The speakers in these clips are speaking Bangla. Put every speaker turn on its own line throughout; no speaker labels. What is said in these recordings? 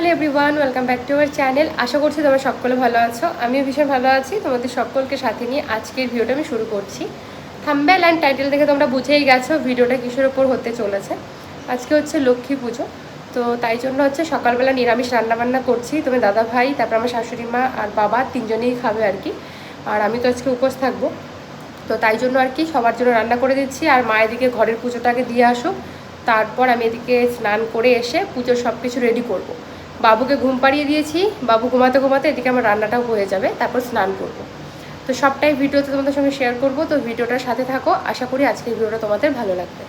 Hello everyone, welcome back to our channel. আশা করছি তোমরা সকলে ভালো আছো। আমিও ভীষণ ভালো আছি। তোমাদের সকলকে সাথে নিয়ে আজকের ভিডিওটা আমি শুরু করছি। থাম্বেল অ্যান্ড টাইটেল দেখে তোমরা বুঝেই গেছো ভিডিওটা কিসের ওপর হতে চলেছে। আজকে হচ্ছে লক্ষ্মী পুজো। তো তাই জন্য হচ্ছে সকালবেলা নিরামিষ রান্নাবান্না করছি। তুমি দাদা ভাই, তারপর আমার শাশুড়ি মা আর বাবা তিনজনেই খাবে আর কি। আর আমি তো আজকে উপোস থাকব। তো তাই জন্য আর কি সবার জন্য রান্না করে দিচ্ছি। আর মা এদিকে ঘরের পুজোটাকে দিয়ে আসো তারপর আমি এদিকে স্নান করে এসে পুজোর সব কিছু রেডি করব। বাবুকে ঘুম পাড়িয়ে দিয়েছি, বাবু ঘুমাতে ঘুমাতে এদিকে আমার রান্নাটাও হয়ে যাবে, তারপর স্নান করব। তো সবটাই ভিডিওতে তোমাদের সঙ্গে শেয়ার করব, তো ভিডিওটার সাথে থাকো, আশা করি আজকের ভিডিওটা তোমাদের ভালো লাগবে।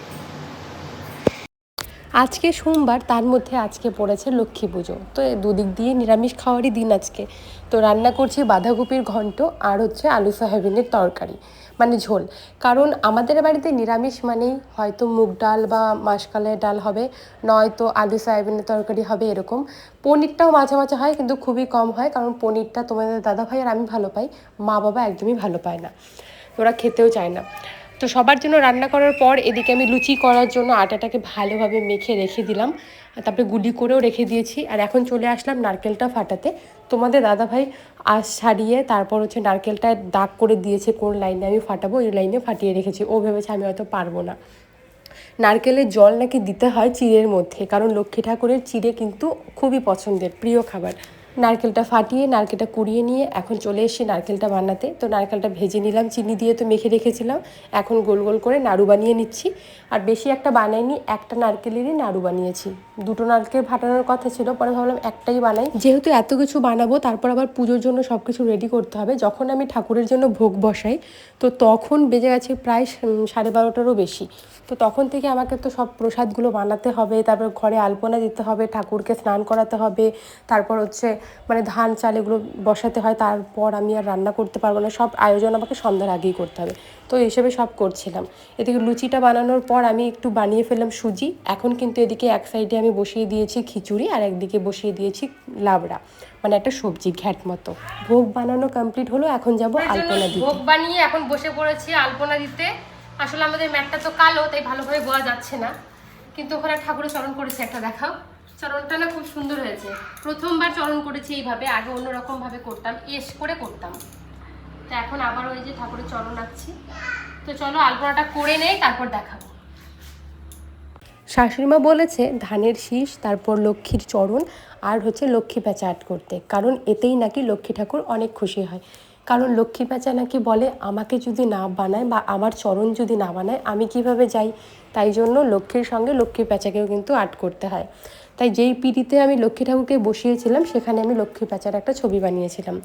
আজকে সোমবার, তার মধ্যে আজকে পড়েছে লক্ষ্মী পুজো। তো দুদিক দিয়ে নিরামিষ খাওয়ারই দিন আজকে। তো রান্না করছি বাঁধাকপির ঘন্ট আর হচ্ছে আলু সয়াবিনের তরকারি মানে ঝোল। কারণ আমাদের বাড়িতে নিরামিষ মানেই হয়তো মুগ ডাল বা মাসকালের ডাল হবে, নয়তো আলু সয়াবিনের তরকারি হবে এরকম। পনিরটাও মাঝে মাঝে হয় কিন্তু খুবই কম হয়, কারণ পনিরটা তোমাদের দাদা ভাই আর আমি ভালো পাই, মা বাবা একদমই ভালো পায় না। ওরা খেতেও চায় না। তো সবার জন্য রান্না করার পর এদিকে আমি লুচি করার জন্য আটাটাকে ভালোভাবে মেখে রেখে দিলাম। তারপরে গুলি করেও রেখে দিয়েছি। আর এখন চলে আসলাম নারকেলটা ফাটাতে। তোমাদের দাদাভাই আশ ছাড়িয়ে তারপর হচ্ছে নারকেলটা দাগ করে দিয়েছে কোন লাইনে আমি ফাটাবো, ওই লাইনে ফাটিয়ে রেখেছি। ও ভেবেছে আমি হয়তো পারব না। নারকেলের জল নাকি দিতে হয় চিড়ের মধ্যে, কারণ লক্ষ্মী ঠাকুরের চিড়ে কিন্তু খুবই পছন্দের, প্রিয় খাবার। নারকেলটা ফাটিয়ে, নারকেলটা কুড়িয়ে নিয়ে এখন চলে এসেছি নারকেলটা বানাতে। তো নারকেলটা ভেজে নিলাম, চিনি দিয়ে তো মেখে রেখেছিলাম। এখন গোল গোল করে নাড়ু বানিয়ে নিচ্ছি। আর বেশি একটা বানাইনি, একটা নারকেলেরই নাড়ু বানিয়েছি। দুটো নারকেল ফাটানোর কথা ছিল, পরে ভাবলাম একটাই বানাই। যেহেতু এত কিছু বানাবো, তারপর আবার পুজোর জন্য সব কিছু রেডি করতে হবে। যখন আমি ঠাকুরের জন্য ভোগ বসাই, তো তখন বেজে গেছে প্রায় সাড়ে বারোটারও বেশি। তো তখন থেকে আমাকে তো সব প্রসাদগুলো বানাতে হবে, তারপর ঘরে আলপনা দিতে হবে, ঠাকুরকে স্নান করাতে হবে, তারপর হচ্ছে মানে ধান চাল এগুলো বসাতে হয় তারপর আমি আর রান্না করতে পারব না। সব আয়োজন আমাকে সন্ধ্যার আগেই করতে হবে। তো হিসেবে সব করছিলাম। এদিকে লুচিটা বানানোর পর আমি একটু বানিয়ে ফেললাম সুজি। এখন কিন্তু এদিকে এক সাইডে আমি বসিয়ে দিয়েছি খিচুড়ি আর একদিকে বসিয়ে দিয়েছি লাবড়া। মানে একটা সবজি ঘ্যাট মতো। ভোগ বানানো কমপ্লিট হলো এখন যাব আলপনা দিতে। ভোগ বানিয়ে এখন বসে পড়েছি আলপনা দিতে। আসলে আমাদের ম্যাটটা তো কালো তাই ভালোভাবে বোয়া যাচ্ছে না। কিন্তু ওখানে ঠাকুরের চরণ করেছে একটা দেখাও। চরণটা না খুব সুন্দর হয়েছে। প্রথমবার চরণ করেছি এইভাবে, আগে অন্যরকম ভাবে করতাম, এস করে করতাম। তো এখন আবার ওই যে ঠাকুরের চরণ আঁকছি। তো চলো আলপনাটা করে নেই, তারপর দেখাবো। শাশুড়িমা বলেছে, ধানের শীষ, তারপর লক্ষ্মীর চরণ, আর হচ্ছে লক্ষ্মী প্যাঁচা আর্ট করতে। কারণ এতেই নাকি লক্ষ্মী ঠাকুর অনেক খুশি হয়। কারণ লক্ষ্মী প্যাঁচা নাকি বলে, আমাকে যদি না বানায় বা আমার চরণ যদি না বানায়, আমি কীভাবে যাই? তাই জন্য লক্ষ্মীর সঙ্গে লক্ষ্মী প্যাঁচাকেও কিন্তু আর্ট করতে হয়। তাই যেই পিঁড়িতে আমি লক্ষ্মী ঠাকুরকে বসিয়েছিলাম, সেখানে আমি লক্ষ্মী প্যাঁচার একটা ছবি বানিয়েছিলাম।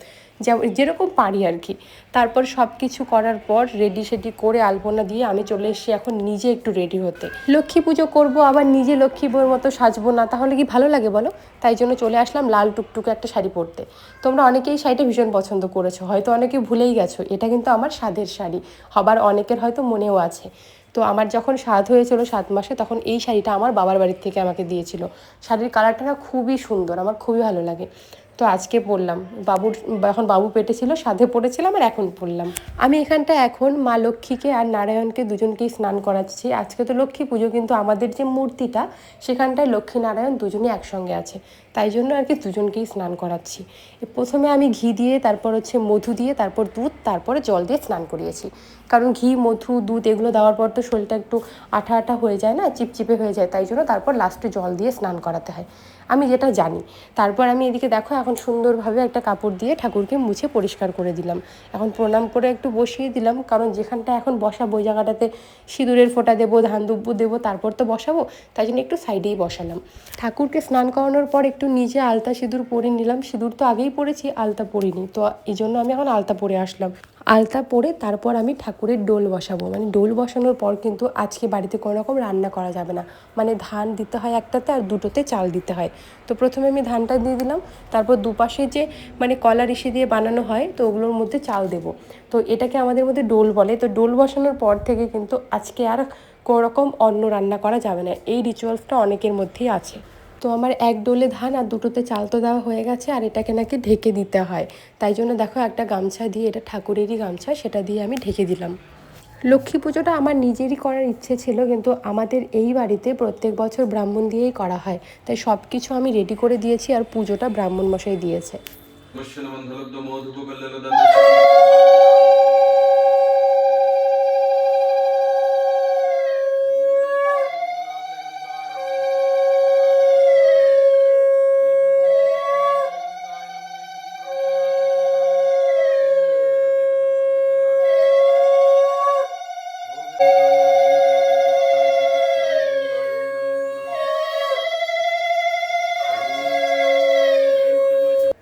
যেমন, যেরকম পারি আর কি। তারপর সব কিছু করার পর রেডি সেডি করে আলপনা দিয়ে আমি চলে এসেছি এখন নিজে একটু রেডি হতে। লক্ষ্মী পুজো করব, আবার নিজে লক্ষ্মী বউয়ের মতো সাজবো না, তাহলে কি ভালো লাগে বলো? তাই জন্য চলে আসলাম লাল টুকটুকে একটা শাড়ি পরতে। তোমরা অনেকেই শাড়িটা ভীষণ পছন্দ করেছ, হয়তো অনেকে ভুলেই গেছো, এটা কিন্তু আমার স্বাদের শাড়ি। হবার অনেকের হয়তো মনেও আছে। তো আমার যখন সাত হয়েছিল সাত মাসে, তখন এই শাড়িটা আমার বাবার বাড়ির থেকে আমাকে দিয়েছিল। শাড়ির কালারটা না খুবই সুন্দর, আমার খুবই ভালো লাগে। তো আজকে পরলাম। বাবুর, এখন বাবু পেটে ছিল, সাধে পড়েছিলাম আর এখন পড়লাম আমি এখানটা এখন মা লক্ষ্মীকে আর নারায়ণকে দুজনকেই স্নান করাচ্ছি। আজকে তো লক্ষ্মী পুজো, কিন্তু আমাদের যে মূর্তিটা, সেখানটায় লক্ষ্মী নারায়ণ দুজনই একসঙ্গে আছে। তাই জন্য আর কি দুজনকেই স্নান করাচ্ছি। প্রথমে আমি ঘি দিয়ে, তারপর হচ্ছে মধু দিয়ে, তারপর দুধ, তারপরে জল দিয়ে স্নান করিয়েছি। কারণ ঘি, মধু, দুধ এগুলো দেওয়ার পর তো শরীরটা একটু আঠা আঠা হয়ে যায় না, চিপচিপে হয়ে যায়, তাই জন্য তারপর লাস্টে জল দিয়ে স্নান করাতে হয়। আমি যেটা জানি, তারপর আমি এদিকে দেখো এখন সুন্দরভাবে একটা কাপড় দিয়ে ঠাকুরকে মুছে পরিষ্কার করে দিলাম। এখন প্রণাম করে একটু বসিয়ে দিলাম, কারণ যেখানটা এখন বসাবো ওই জায়গাটাতে সিঁদুরের ফোঁটা দেবো, ধান দুব্বু দেবো, তারপর তো বসাবো, তাই জন্য একটু সাইডেই বসালাম। ঠাকুরকে স্নান করানোর পর একটু নিজে আলতা সিঁদুর পরে নিলাম। সিঁদুর তো আগেই পরেছি, আলতা পরিনি। তো এই জন্য আমি এখন আলতা পরে আসলাম। আলতা পরে তারপর আমি ঠাকুরের ডোল বসাবো। মানে ডোল বসানোর পর কিন্তু আজকে বাড়িতে কোনো রকম রান্না করা যাবে না। মানে ধান দিতে হয় একটাতে আর দুটোতে চাল দিতে হয়। তো প্রথমে আমি ধানটা দিয়ে দিলাম। তারপর দুপাশে যে মানে কলা রিসি দিয়ে বানানো হয়, তো ওগুলোর মধ্যে চাল দেবো। তো এটাকে আমাদের মধ্যে ডোল বলে। তো ডোল বসানোর পর থেকে কিন্তু আজকে আর কোনো রকম অন্ন রান্না করা যাবে না। এই রিচুয়ালসটা অনেকের মধ্যেই আছে। তো আমার এক ডোলে ধান আর দুটোতে চাল তো দেওয়া হয়ে গেছে আর এটাকে নাকি ঢেকে দিতে হয়। তাই জন্য দেখো একটা গামছা দিয়ে, এটা ঠাকুরেরই গামছা, সেটা দিয়ে আমি ঢেকে দিলাম। লক্ষ্মী পুজোটা আমার নিজেরই করার ইচ্ছে ছিল, কিন্তু আমাদের এই বাড়িতে প্রত্যেক বছর ব্রাহ্মণ দিয়েই করা হয়। তাই সব কিছু আমি রেডি করে দিয়েছি আর পুজোটা ব্রাহ্মণ মশাই দিয়েছে।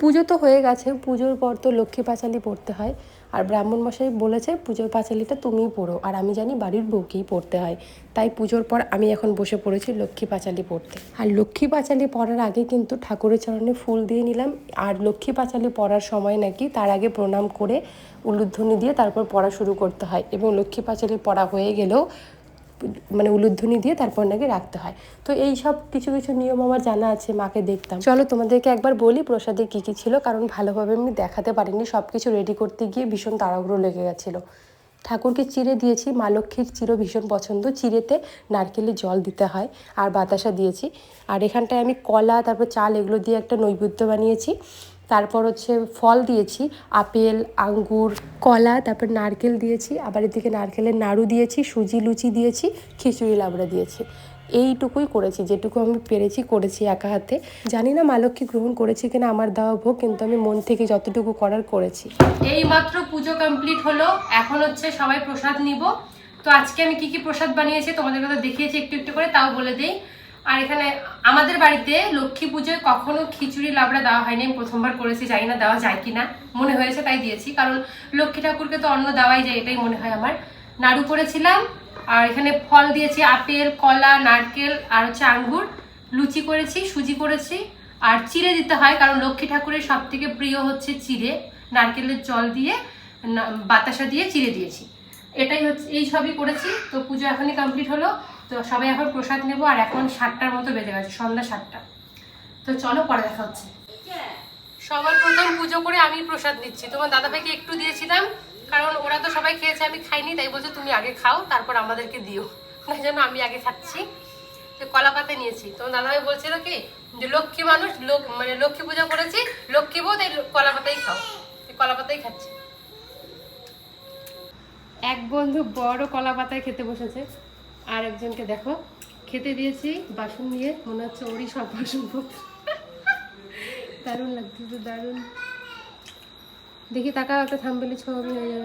পুজো তো হয়ে গেছে, পুজোর পর তো লক্ষ্মী পাঁচালি পড়তে হয়। আর ব্রাহ্মণ মশাই বলেছে, পুজোর পাঁচালিটা তুমিই পড়ো, আর আমি জানি বাড়ির বউকেই পড়তে হয়। তাই পুজোর পর আমি এখন বসে পড়েছি লক্ষ্মী পাঁচালি পড়তে। আর লক্ষ্মী পাঁচালি পড়ার আগে কিন্তু ঠাকুরের চরণে ফুল দিয়ে নিলাম। আর লক্ষ্মী পাঁচালি পড়ার সময় নাকি তার আগে প্রণাম করে উলুধ্বনি দিয়ে তারপর পড়া শুরু করতে হয়। এবং লক্ষ্মী পাঁচালি পড়া হয়ে গেলেও মানে উলুধ্বনি দিয়ে তারপর নাকি রাখতে হয়। তো এই সব কিছু কিছু নিয়ম আমার জানা আছে, মাকে দেখতাম। চলো তোমাদেরকে একবার বলি প্রসাদে কী কী ছিল, কারণ ভালোভাবে আমি দেখাতে পারিনি। সব কিছু রেডি করতে গিয়ে ভীষণ তাড়াহুড়ো লেগে গেছিল। ঠাকুরকে চিড়ে দিয়েছি, মা লক্ষ্মীর চিরো ভীষণ পছন্দ। চিড়েতে নারকেলের জল দিতে হয় আর বাতাসা দিয়েছি। আর এখানটায় আমি কলা, তারপর চাল এগুলো দিয়ে একটা নৈবেদ্য বানিয়েছি। তারপর হচ্ছে ফল দিয়েছি, আপেল, আঙ্গুর, কলা, তারপর নারকেল দিয়েছি, আবার এদিকে নারকেলের নাড়ু দিয়েছি, সুজি, লুচি দিয়েছি, খিচুড়ি, লাবড়া দিয়েছি। এইটুকুই করেছি, যেটুকু আমি পেরেছি, করেছি একা হাতে। জানি না মা লক্ষ্মী গ্রহণ করেছি কিনা, আমার দেওয়া ভোগ, কিন্তু আমি মন থেকে যতটুকু করার করেছি। এই মাত্র পুজো কমপ্লিট হলো, এখন হচ্ছে সবাই প্রসাদ নিব। তো আজকে আমি কি কি প্রসাদ বানিয়েছি তোমাদের কথা দেখিয়েছি একটু একটু করে, তাও বলে দেই। আর এখানে আমাদের বাড়িতে লক্ষ্মী পুজোয় কখনো খিচুড়ি, লাবড়া দেওয়া হয়নি। আমি প্রথমবার করেছি, জানি না দেওয়া যায় কি না মনে হয়েছে তাই দিয়েছি, কারণ লক্ষ্মী ঠাকুরকে তো অন্ন দেওয়াই যায়, এটাই মনে হয় আমার। নাড়ু করেছিলাম, আর এখানে ফল দিয়েছি, আপেল, কলা, নারকেল, আর হচ্ছে আঙ্গুর। লুচি করেছি, সুজি করেছি, আর চিড়ে দিতে হয়, কারণ লক্ষ্মী ঠাকুরের সব থেকে প্রিয় হচ্ছে চিড়ে। নারকেলের জল দিয়ে বাতাসা দিয়ে চিড়ে দিয়েছি। এটাই হচ্ছে, এই সবই করেছি, তো পুজো এখনই কমপ্লিট হলো। তো সবাই এখন প্রসাদ নেব আর এখন সাতটার মতো বেজে গেছে, সন্ধ্যা সাতটা। তো চলো পরে দেখা হচ্ছে। সবার প্রথম পুজো করে আমি প্রসাদ নিচ্ছি। তোমার দাদা ভাইকে একটু দিয়েছিলাম, কারণ ওরা তো সবাই খেয়েছে, আমি খাইনি, তাই বলছে তুমি আগে খাও, তারপর আমাদেরকে দিও। তাই জন্য আমি আগে খাচ্ছি। যে কলা পাতা নিয়েছি। তোমার দাদা ভাই বলছিল কি, যে লক্ষ্মী মানুষ, লোক মানে লক্ষ্মী পূজা করেছি, লক্ষ্মী বউ, তাই কলা পাতাই খাও। কলা পাতাই খাচ্ছি। এক বন্ধু বড় কলা পাতায় খেতে বসেছে। আর একজনকে দেখো, খেতে দিয়েছি, বাসন নিয়ে, মনে হচ্ছে ওরই সব বাসনপত্র দারুণ লাগতেছে, দারুণ। দেখি তাকাও, একটা থাম্বেলি ছবি হয়ে যাবে।